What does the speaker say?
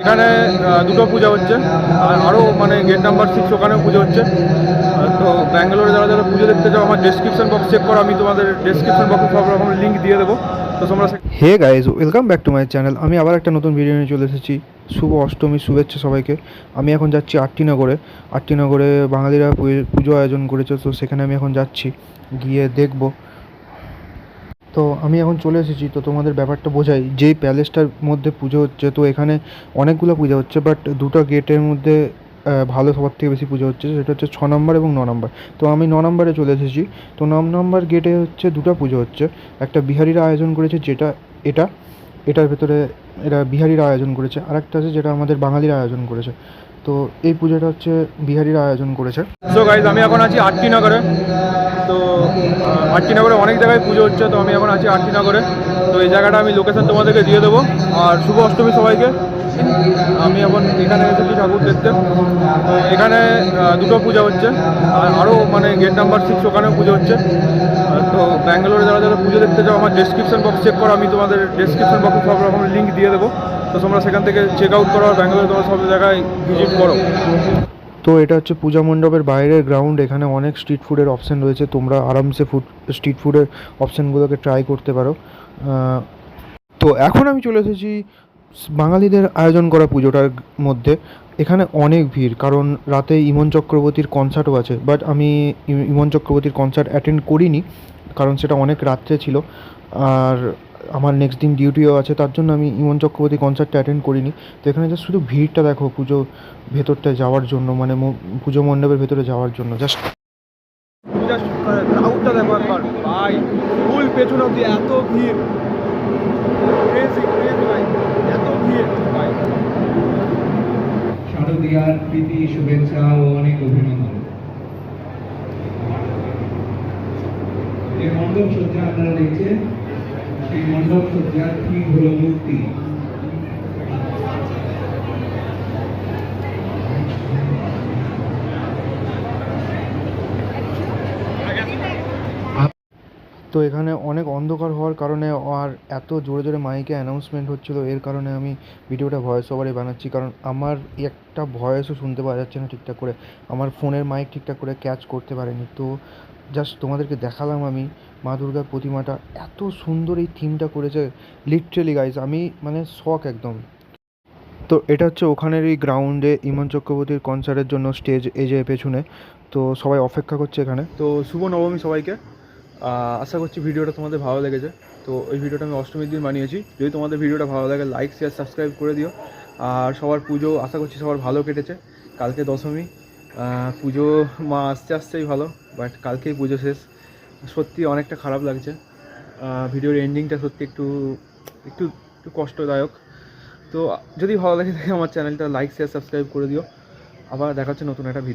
এখানে দুটো পূজা হচ্ছে। আর আরও মানে গেট নাম্বার সিক্স ওখানেও পুজো হচ্ছে। তো ব্যাঙ্গালোরে যারা যারা পুজো দেখতে যাও আমার ডেসক্রিপশন বক্স চেক করো, আমি তোমাদের ডেসক্রিপশন বক্সে সব রকম লিঙ্ক দিয়ে দেবো। তো তোমরা hey guys welcome back to my channel আমি আবার একটা নতুন ভিডিও নিয়ে চলে এসেছি। শুভ অষ্টমী শুভেচ্ছা সবাইকে। আমি এখন যাচ্ছি আটটিনগরে। আটটিনগরে বাঙালিরা পুজো আয়োজন করেছে, তো সেখানে আমি এখন যাচ্ছি। গিয়ে দেখব। তো আমি এখন চলে এসেছি, তো তোমাদের ব্যাপারটা বোঝাই। যেই প্যালেসটার মধ্যে পুজো হচ্ছে, তো এখানে অনেকগুলো পুজো হচ্ছে বাট দুটো গেটের মধ্যে ভালো সবার থেকে বেশি পুজো হচ্ছে, সেটা হচ্ছে ছ নম্বর এবং ন নম্বর। তো আমি ন নম্বরে চলে এসেছি, তো ন নম্বর গেটে হচ্ছে দুটো পুজো হচ্ছে। একটা বিহারিরা আয়োজন করেছে, যেটা এটা, এটার ভেতরে এরা বিহারিরা আয়োজন করেছে। আর একটা আছে যেটা আমাদের বাঙালিরা আয়োজন করেছে। তো এই পুজোটা হচ্ছে বিহারিরা আয়োজন করেছে। আমি এখন আছি আটটি নগরে। তো আহ, আটটি নগরে অনেক জায়গায় পুজো হচ্ছে তো আমি এখন আছি আটটি নগরে তো এই জায়গাটা আমি লোকেশন তোমাদেরকে দিয়ে দেবো। আর শুভ অষ্টমী সবাইকে। আমি এখন এখানে এসেছি ঠাকুর দেখতে। তো এখানে দুটো পূজা হচ্ছে। আর আরও মানে গেট নাম্বার সিক্স ওখানেও পুজো হচ্ছে। তো ব্যাঙ্গালোরে যারা যারা পুজো দেখতে যাও আমার ডেসক্রিপশন বক্স চেক করো আমি তোমাদের ডেসক্রিপশন বক্সে সব রকম লিঙ্ক দিয়ে দেবো। তো তোমরা সেখান থেকে চেক আউট করো আর ব্যাঙ্গালোরে তোমরা সব জায়গায় ভিজিট করো। তো এটা হচ্ছে পূজা মণ্ডপের বাইরের গ্রাউন্ড এখানে অনেক স্ট্রিট ফুডের অপশান রয়েছে। তোমরা আরামসে ফুড স্ট্রিট ফুডের অপশানগুলোকে ট্রাই করতে পারো। তো এখন আমি চলে এসেছি বাঙালিদের আয়োজন করা পুজোটার মধ্যে। এখানে অনেক ভিড়, কারণ রাতে ইমন চক্রবর্তীর কনসার্টও আছে। বাট আমি ইমন চক্রবর্তীর কনসার্ট অ্যাটেন্ড করিনি, কারণ সেটা অনেক রাত্রে ছিল। আর আমার নেক্সট দিন ডিউটিও আছে তার জন্য আমি ইমন চক্রবর্তী কনসার্টটা অ্যাটেন্ড করিনি। তো এখানে জাস্ট শুধু ভিড়টা দেখো পুজো ভেতরটায় যাওয়ার জন্য মানে পুজো মণ্ডপের ভেতরে যাওয়ার জন্য জাস্ট জাস্ট ক্রাউডটা দেখো একবার। ভাই ফুল পেছন অব্দি এত ভিড়। ক্রেজি ক্রেজি ভাই। এত ভিড় ভাই। শারদীয়ার প্রীতি শুভেচ্ছা ও অনেক অভিনন্দন। এই মণ্ডপ সজ্জা আপনারা দেখছেন। श्री मंडप सध्या ती তো এখানে অনেক অন্ধকার হওয়ার কারণে আর এত জোরে জোরে মাইকে অ্যানাউন্সমেন্ট হচ্ছিল, এর কারণে আমি ভিডিওটা ভয়েস ওভারে বানাচ্ছি। কারণ আমার একটা ভয়েসও শুনতে পাওয়া যাচ্ছে না ঠিকঠাক করে। আমার ফোনের মাইক ঠিকঠাক করে ক্যাচ করতে পারেনি। তো জাস্ট তোমাদেরকে দেখালাম আমি মা দুর্গার প্রতিমাটা। এত সুন্দর এই থিমটা করেছে লিটারেলি গাইজ আমি মানে শখ একদম। তো এটা হচ্ছে ওখানের এই গ্রাউন্ডে ইমন চক্রবর্তীর কনসার্টের জন্য স্টেজ এই যে পেছনে। তো সবাই অপেক্ষা করছে এখানে। তো শুভ নবমী সবাইকে। আশা করছি ভিডিওটা তোমাদের ভালো লেগেছে। তো এই ভিডিওটা আমি অষ্টমীর দিন বানিয়েছি। যদি তোমাদের ভিডিওটা ভালো লাগে লাইক শেয়ার সাবস্ক্রাইব করে দিও। আর সবার পুজো, আশা করছি সবার ভালো কেটেছে। কালকে দশমী পুজো মা আসতে আসতেই ভালো বাট কালকেই পুজো শেষ। সত্যি অনেকটা খারাপ লাগছে। ভিডিওর এন্ডিংটা সত্যি একটু একটু একটু কষ্টদায়ক। তো যদি ভালো লাগে আমার চ্যানেলটা লাইক শেয়ার সাবস্ক্রাইব করে দিও। আবার দেখাচ্ছে নতুন একটা ভিডিও